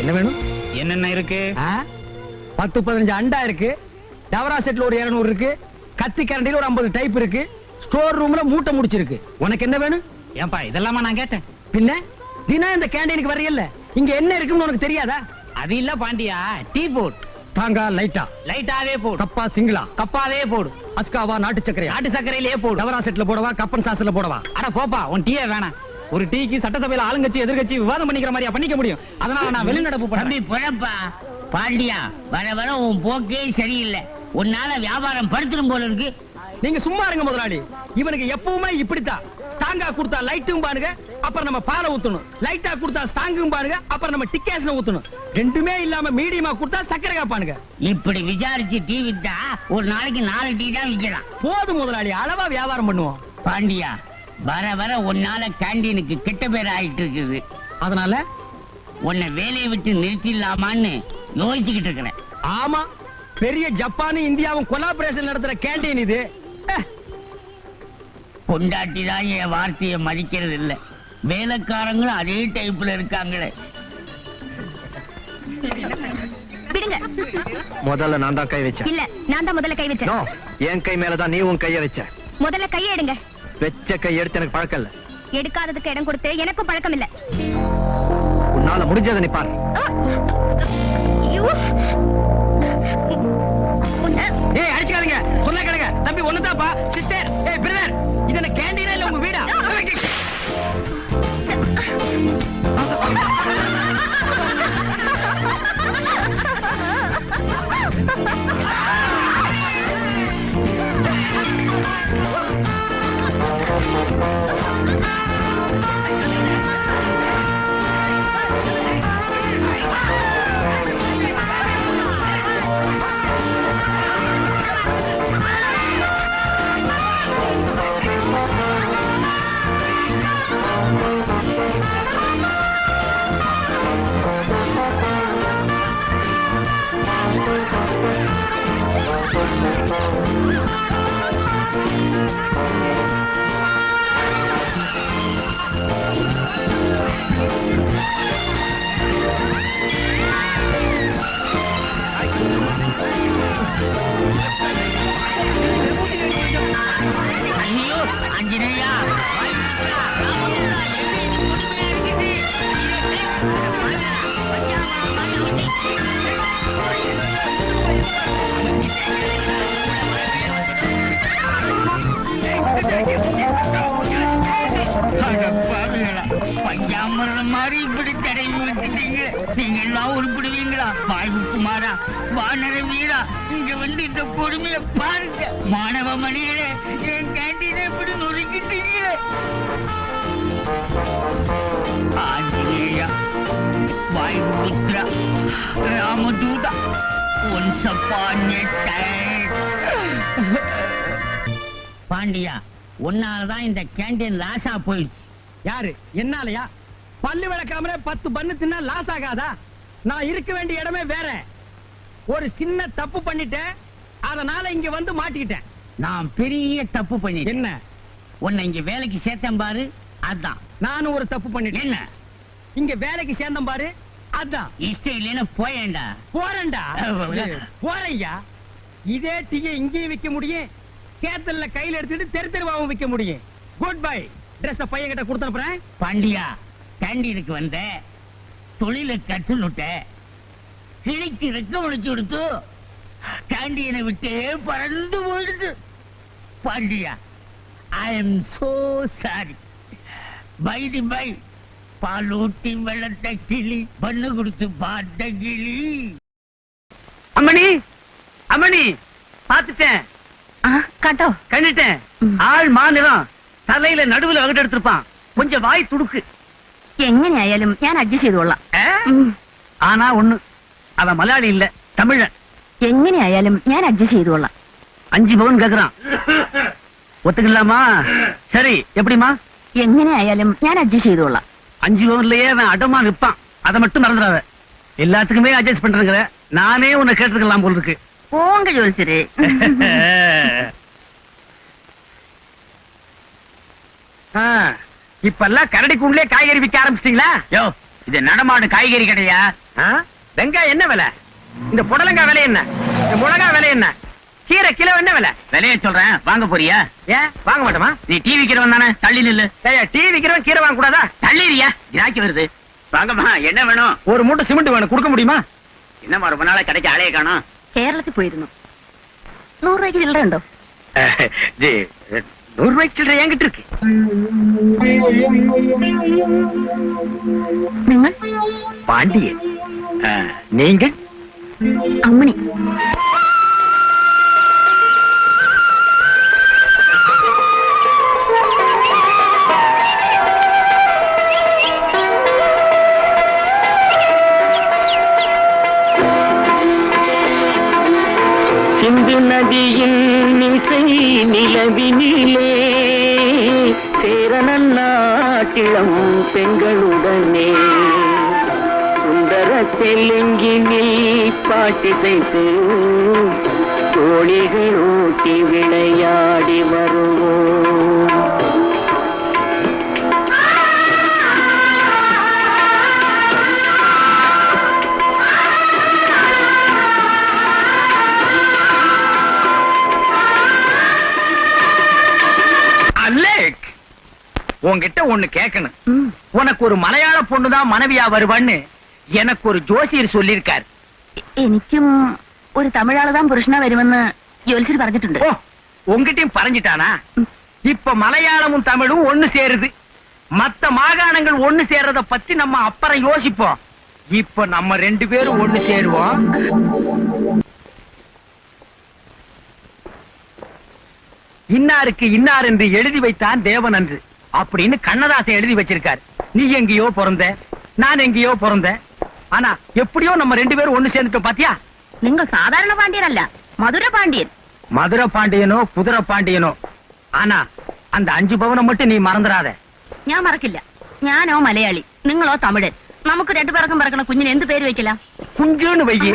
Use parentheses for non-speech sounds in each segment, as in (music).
என்ன வேணும்? என்னென்ன இருக்கு? பத்து பதினஞ்சு அண்டா இருக்கு. டவரா செட்ல ஒரு இருநூறு இருக்கு. கத்தி கரண்டில ஒரு ஐம்பது டைப் இருக்கு. ஸ்டோர் ரூம்ல மூட்டை முடிச்சிருக்கு. உனக்கு என்ன வேணும்? ஏன்பா இதெல்லாமா நான் கேட்டேன். பின்ன? தினம் இந்த கேண்டீனுக்கு வரையல்ல இங்க என்ன இருக்குன்னு உனக்கு தெரியாதா? அது இல்ல பாண்டியா டீ போட். தாங்கா லைட்டா லைட்டாவே போடு. கப்பா சிங்களா? கப்பாவே போடு. அஸ்காவா நாட்டு சக்கரையா நாட்டு சர்க்கரையிலே போடு. டவரா செட்ல போடவா கப்பன் சாஸ்ல போடவா? அட போப்பா உன் டீயே வேணாம். ஒரு டீக்கு சட்டசபையில ஆளுங்கட்சி எதிர்கட்சி விவாதம் பண்ணிக்கிற மாதிரியா பண்ணிக்க முடியும். அதனால நான் வெளிநடப்பு பண்ணி பிழப்பா பாண்டியா வர வர உன் போக்கே சரியில்லை. உன்னால வியாபாரம் படுத்துடும் போல இருக்கு. நீங்க சும்மா இருங்க முதலாளி. இவனுக்கு எப்பவுமே இப்படித்தான். ஸ்டாங்கா கொடுத்தா லைட்டும் பாருங்க அப்புறம் நம்ம பாலை ஊத்தணும். லைட்டா கொடுத்தா ஸ்டாங்கும் பாருங்க அப்புறம் நம்ம டிக்கேஷன் ஊத்தணும். ரெண்டுமே இல்லாம மீடியமா கொடுத்தா சக்கரை காப்பானுங்க. இப்படி விசாரிச்சு டீ வித்தா ஒரு நாளைக்கு நாலு டீ தான் விற்கலாம் போதும் முதலாளி அளவா வியாபாரம் பண்ணுவோம். பாண்டியா வர வர உன்னால கேண்டீனுக்கு கெட்ட பேர் ஆயிட்டு இருக்குது. அதனால உன்னை வேலையை விட்டு நிறுத்திடலாமான்னு யோசிச்சுக்கிட்டு இருக்கிறேன். ஆமா பெரிய ஜப்பானும் இந்தியாவும் கொலாபரேஷன் நடத்துற கேண்டீன் இது. பொண்டாட்டி தான் என் வார்த்தையை மதிக்கிறது இல்ல. வேலைக்காரங்களும் அதே டைப்ல இருக்காங்களே. விடுங்க. முதல்ல நான் தான் கை வச்சேன். இல்ல நான் தான் முதல்ல கை வச்சேன். என் கை மேலதான் நீ உன் கைய வச்ச. முதல்ல கையை எடுங்க. வெச்ச கை எடுத்து எனக்கு பழக்கம் இல்ல. எடுக்காததுக்கு இடம் கொடுத்து எனக்கும் பழக்கம் இல்ல. உன்னால முடிஞ்சதை நீ பாரு. ஏய் அடிச்சுக்காதீங்க. சொன்ன கேளுங்க. தம்பி ஒண்ணுதாப்பா சிஸ்டர் ஐயோ இங்க வந்து இந்த கொடுமையை பாருங்க. மாணவ மணிகளே என் கேண்டீனை இப்படி நொறுக்கிட்டீங்க ஆஞ்சநேயா வாயுபுத்ரா ராமதூதா ஒன்ஸ் அப்பான் பாண்டியா உன்னாலதான் இந்த கேண்டீன் லாசா போயிடுச்சு. யாரு என்னாலயா? பல்லு விளக்காமலே பத்து பண்ணு தின்னா லாஸ் ஆகாதா? நான் இருக்க வேண்டிய இடமே வேற. ஒரு சின்ன தப்பு பண்ணிட்டேன். அதனால இங்க வந்து மாட்டிக்கிட்டேன். நான் பெரிய தப்பு பண்ணிட்டேன். என்ன? உன்னை இங்க வேலைக்கு சேர்த்தேன் பாரு. அதான். நானும் ஒரு தப்பு பண்ணிட்டேன். என்ன? இங்க வேலைக்கு சேர்ந்தேன் பாரு. அதான். இஷ்டம் இல்லைன்னு போயேன்டா போறேன்டா. (laughs) போறையா இதே டீயை இங்கேயும் விக்க முடியும். கேத்தல்ல கையில எடுத்துட்டு தெரு தெருவாவும் விக்க முடியும். குட் பை ட்ரெஸ் பையன் கிட்ட கொடுத்துறேன் பாண்டியா கேண்டீனுக்கு வந்த தொழிலை கற்றுனுட்ட கிழிக்கு ரெக்க முடிச்சு கொடுத்து கேண்டீனை விட்டே பறந்து போயிடுது Pandya I am so sorry by the by பாலூட்டி வெள்ளத்த கிளி பண்ணு கொடுத்து பார்த்த கிளி அம்மணி அம்மணி பாத்துட்டேன் ஆ, காட்டோ கண்டுட்டேன் ஆள் மாநிலம் தலையில நடுவுல வகுட்டு எடுத்திருப்பான் கொஞ்சம் வாய் துடுக்கு എങ്ങനെയായാലും ഞാൻ അഡ്ജസ്റ്റ് ചെയ്തോളാം ஆ? ഉം. ஆனா ஒண்ணு அவன் மலையாளி இல்ல தமிழன் എങ്ങനെയായാലും ഞാൻ അഡ്ജസ്റ്റ് ചെയ്തോളാം அஞ்சு பவுன் கேக்குறான் ஒத்துக்கலாமா சரி எப்படிமா എങ്ങനെയായാലും ഞാൻ അഡ്ജസ്റ്റ് ചെയ്തോളാം அஞ்சு பவுன்லயே அவன் அடமா நிப்பான் அதை மட்டும் மறந்துடாத எல்லாத்துக்குமே அட்ஜஸ்ட் பண்றேங்கிற நானே உன்னை கேட்டுருக்கலாம் போல இருக்கு പോങ്ക ജോത്സരെ (laughs) ஆ, இப்பெல்லாம் கரடிக்குள்ளே காய்கறி விற்க ஆரம்பிச்சிட்டீங்களா யோ இது நடமாடு காய்கறி கடையா ஆ? வெங்காயம் என்ன விலை இந்த புடலங்காய் விலை என்ன இந்த மிளகாய் விலை என்ன கீரை கிலோ என்ன விலை விலைய சொல்றேன் வாங்க போறியா ஏன் வாங்க மாட்டோமா நீ டீ விக்கிறவன் தானே தள்ளி நில்லு ஏய் டீ விக்கிறவன் கீரை வாங்க கூடாதா தள்ளிறியா கிராக்கி வருது வாங்கம்மா என்ன வேணும் ஒரு மூட்டை சிமெண்ட் வேணும் கொடுக்க முடியுமா என்னம்மா ரொம்ப நாளா கடைக்கு ஆளைய காணோம் കേരളത്തിൽ പോയിരുന്നു നൂറ് രൂപയ്ക്ക് ചില്ലറ ഉണ്ടോ இது நூறு ரூபாய்க்கு சில்லறை என்கிட்ட இருக்கு നിങ്ങൾ பாண்டியன் ஆ, நீங்க? அம்மனி. சிந்து நதியின் இசை நிலவினிலே சேரணன் நாட்டிலம் பெண்களுடனே. தெலுங்கினில் பாட்டிசைத்து தோழிகள் ஊட்டி விளையாடி வருவோம் அலேக் உன்கிட்ட ஒண்ணு கேட்கணும். உனக்கு ஒரு மலையாள பொண்ணுதான் மனைவியா வருவான்னு எனக்கு ஒரு ஜோசியர் சொல்லியிருக்காரு എ- എനിക്കും ഒരു തമിഴാള് താൻ പുരുഷനാ വരുമെന്ന് ജ്യോത്സ്യർ പറഞ്ഞിട്ടുണ്ട് ஓ உன்கிட்டயும் பறஞ்சிட்டானா இப்ப மலையாளமும் தமிழும் ஒண்ணு சேருது மத்த மாகாணங்கள் ஒண்ணு சேர்றத பத்தி நம்ம அப்புறம் யோசிப்போம் இப்ப நம்ம ரெண்டு பேரும் ஒண்ணு சேருவோம் இன்னாருக்கு இன்னார் என்று எழுதி வைத்தான் தேவன் அன்று அப்படின்னு கண்ணதாசன் எழுதி வச்சிருக்காரு நீ எங்கேயோ பிறந்த நான் எங்கேயோ பிறந்தேன் ஆனா எப்படியோ நம்ம ரெண்டு பேரும் ஒண்ணு சேர்ந்துட்டோம் பாத்தியா നിങ്ങൾ സാധാരണ പാണ്ഡ്യനല്ല മധുര പാണ്ഡ്യൻ மதுரை பாண்டியனோ குதிரை பாண்டியனோ ஆனா அந்த அஞ்சு பவனை மட்டும் நீ மறந்துடாத ഞാൻ മറക്കില്ല ഞാനോ മലയാളി നിങ്ങളോ തമിഴൻ നമുക്ക് രണ്ടുപേർക്കും പറക്കണ കുഞ്ഞിന് എന്ത് പേര് വെക്കലാം குஞ்சுன்னு வையி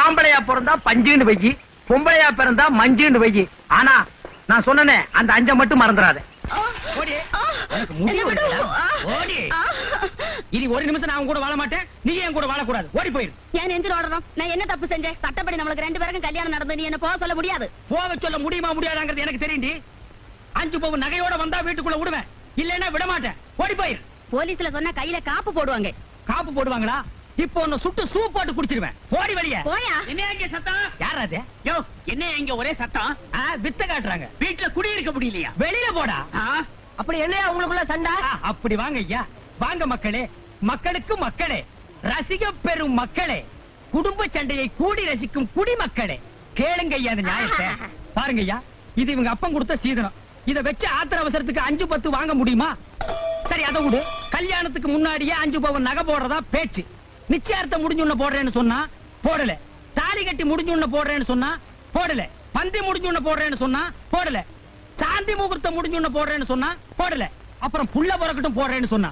ஆம்பளையா பிறந்தா பஞ்சுன்னு வையி பொம்பளையா பிறந்தா மஞ்சுன்னு வையி ஆனா நான் சொன்னனே அந்த அஞ்ச மட்டும் மறந்துடாத ஓடி. உனக்கு முடி வருதுடா. ஓடி. இனி ஒரு நிமிஷம் நான் கூட வாழ மாட்டேன். நீ என் கூட வாழக்கூடாது? ஓடி போயிரு. ஏன் எந்திர ஓடணும் நான் என்ன தப்பு செஞ்சேன்? சட்டப்படி நம்மளுக்கு ரெண்டு பேருக்கும் கல்யாணம் நடந்து நீ என்ன போக சொல்ல முடியாது? போக சொல்ல முடியுமா முடியாதாங்கிறது எனக்கு தெரியுண்டி அஞ்சு பவுன் நகையோட வந்தா வீட்டுக்குள்ள விடுவேன். இல்லைன்னா விட மாட்டேன். ஓடி போயிரு. போலீஸ்ல சொன்னா கையில காப்பு போடுவாங்க. காப்பு போடுவாங்களா? இப்போ உன்ன சுட்டு சூப் போட்டு குடிச்சிருவேன். ஓடி வெளிய. போயா? என்ன இங்க சத்தம்? யார் அது யோ என்ன இங்க ஒரே சத்தம்? வித்த காட்டுறாங்க. வீட்டுல குடி இருக்க முடியலையா? வெளியில போடா. அப்படி என்ன உங்களுக்குள்ள சண்டை? அப்படி வாங்க ஐயா. வாங்க மக்களே. மக்களுக்கு மக்களே ரசிக பெறும் மக்களே குடும்ப சண்டையை கூடி ரசிக்கும் குடிமக்களே கேளுங்க ஐயா அந்த நியாயத்தை பாருங்க ஐயா இது இவங்க அப்பன் கொடுத்த சீதனம். இத வச்சு ஆத்திர அவசரத்துக்கு அஞ்சு பத்து வாங்க முடியுமா? சரி அதை விடு. கல்யாணத்துக்கு முன்னாடியே அஞ்சு பவன் நகை போடுறதா பேச்சு. நிச்சயார்த்தம் முடிஞ்சுன்ன போடுறேன்னு சொன்னா போடல. தாலி கட்டி முடிஞ்சுன்ன போடுறேன்னு சொன்னா போடல. பந்தி முடிஞ்சுன்ன போடுறேன்னு சொன்னா போடல. சாந்தி முகூர்த்தம் முடிஞ்சுன்ன போடுறேன்னு சொன்னா போடல. அப்புறம் புள்ள பிறக்கட்டும் போடுறேன்னு சொன்னா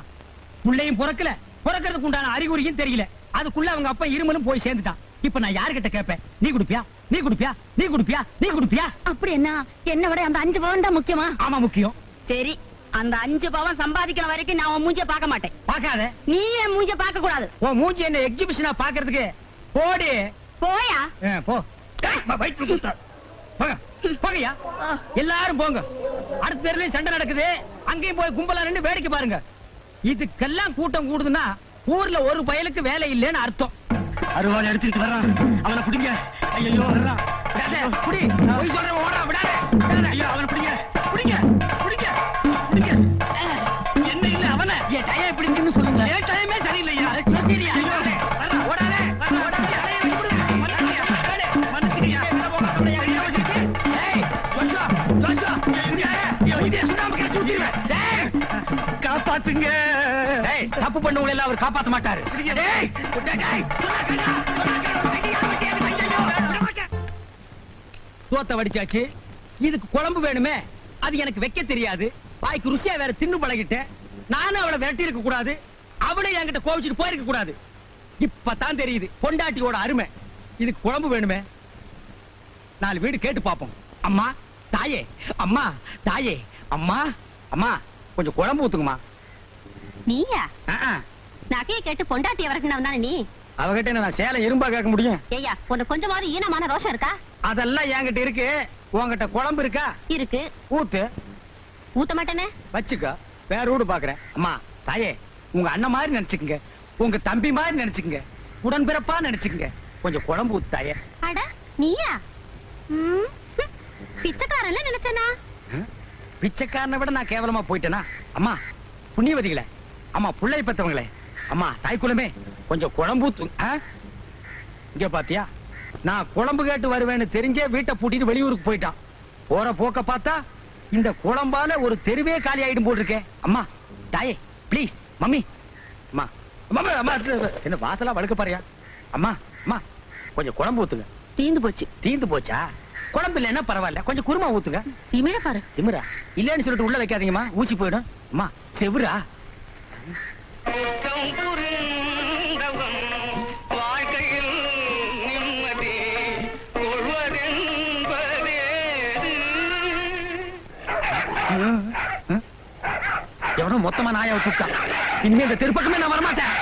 புள்ளையும் பிறக்கல. பிறக்கிறதுக்கு உண்டான அறிகுறியும் தெரியல. அதுக்குள்ள அவங்க அப்பா இருமலும் போய் சேர்ந்துட்டான். இப்ப நான் யாருகிட்ட கேட்பேன்? நீ குடுப்பியா? நீ குடுப்பியா? நீ குடுப்பியா? நீ குடுப்பியா? அப்படி என்ன? என்ன விட அந்த அஞ்சு பவன் தான் முக்கியமா? ஆமா முக்கியம். சரி அந்த அஞ்சு பவன் சம்பாதிக்கிற வரைக்கும் நான் உன் மூஞ்சிய பார்க்க மாட்டேன். பாக்காத நீ என் மூஞ்சிய பார்க்க கூடாது. உன் மூஞ்சி என்ன எக்ஸிபிஷனா பாக்குறதுக்கு போடி. போயா? போ. டேய், வ- வயிற்றுல குத்துறா. போங்க. போங்கய்யா. எல்லாரும் போங்க. அடுத்த தெருலயும் சண்டை நடக்குது. அங்கேயும் போய் கும்பலா நின்னு வேடிக்கை பாருங்க. இதுக்கெல்லாம் கூட்டம் கூடுதுன்னா ஊர்ல ஒரு பயலுக்கு வேலை இல்லைன்னு அர்த்தம். அருவாள் எடுத்துட்டு வர்றான். அவனை பிடிங்க. ஐயோ வர்றான். குடி. போய் சொல்றேன் ஓடுறான். விடாத. ஐயோ அவனை பிடிங்க. காப்பாத்துங்க. தப்பு பண்ணவங்களை எல்லாம் அவர் காப்பாத்த மாட்டாரு. சோத்த வடிச்சாச்சு. இதுக்கு குழம்பு வேணுமே? அது எனக்கு வைக்க தெரியாது. வாய்க்கு ருசியா வேற தின்னு பழகிட்டேன். நானும் அவளை விரட்டி இருக்க கூடாது. அவளும் என்கிட்ட கோவிச்சுட்டு போயிருக்க கூடாது. இப்பதான் தெரியுது பொண்டாட்டியோட அருமை. இதுக்கு குழம்பு வேணுமே? நாலு வீடு கேட்டு பாப்போம் அம்மா தாயே அம்மா தாயே அம்மா. அம்மா கொஞ்சம் குழம்பு ஊத்துங்கம்மா. நீயா. நகையை கேட்டு பொண்டாட்டிய வரட்டினவன் தானே நீ? அவகிட்ட நான் சேலை இரும்பா கேட்க முடியும்? ஏய்யா உனக்கு கொஞ்சமாவது ஈனமான ரோஷம் இருக்கா? அதெல்லாம் என்கிட்ட இருக்கு. உன்கிட்ட குழம்பு இருக்கா? இருக்கு. ஊத்து. ஊத்த மாட்டேனே? வச்சுக்க. வேற வீடு பாக்குறேன். அம்மா தாயே உங்க அண்ணன் மாதிரி நினைச்சுக்கங்க. உங்க தம்பி மாதிரி நினைச்சுக்கங்க. உடன்பிறப்பா நினைச்சுக்கங்க. கொஞ்சம் குழம்பு ஊத்து தாயே. அட நீயா. பிச்சைக்காரன்ல நினைச்சனா? பிச்சைக்காரனை விட நான் கேவலமா போயிட்டேனா? அம்மா புண்ணியவதிகளே. அம்மா புள்ளை பெத்தவங்களே. அம்மா தாய்க்குலமே கொஞ்சம் குழம்பு? இங்க பாத்தியா? நான் குழம்பு கேட்டு வருவேன்னு தெரிஞ்சே வீட்டை பூட்டிட்டு வெளியூருக்கு போயிட்டான். போற போக்க பார்த்தா இந்த குழம்பால ஒரு தெருவே காலி ஆயிடும் போட்டிருக்கே. அம்மா தாயே ப்ளீஸ் மம்மி. அம்மா அம்மா, அம்மா. என்ன வாசலா வழுக்க பாரியா. அம்மா அம்மா கொஞ்சம் குழம்பு ஊத்துங்க. தீந்து போச்சு. தீந்து போச்சா? குழம்பு இல்லைன்னா பரவாயில்ல. கொஞ்சம் குருமா ஊத்துங்க. திமிர பாரு திமிரா? இல்லன்னு சொல்லிட்டு உள்ள வைக்காதீங்கம்மா. ஊசி போயிடும். அம்மா செவுரா எவனோ மொத்தமா நாயை விட்டுட்டான் இனிமே இந்த தெருப்பக்கமே நான் வரமாட்டேன்.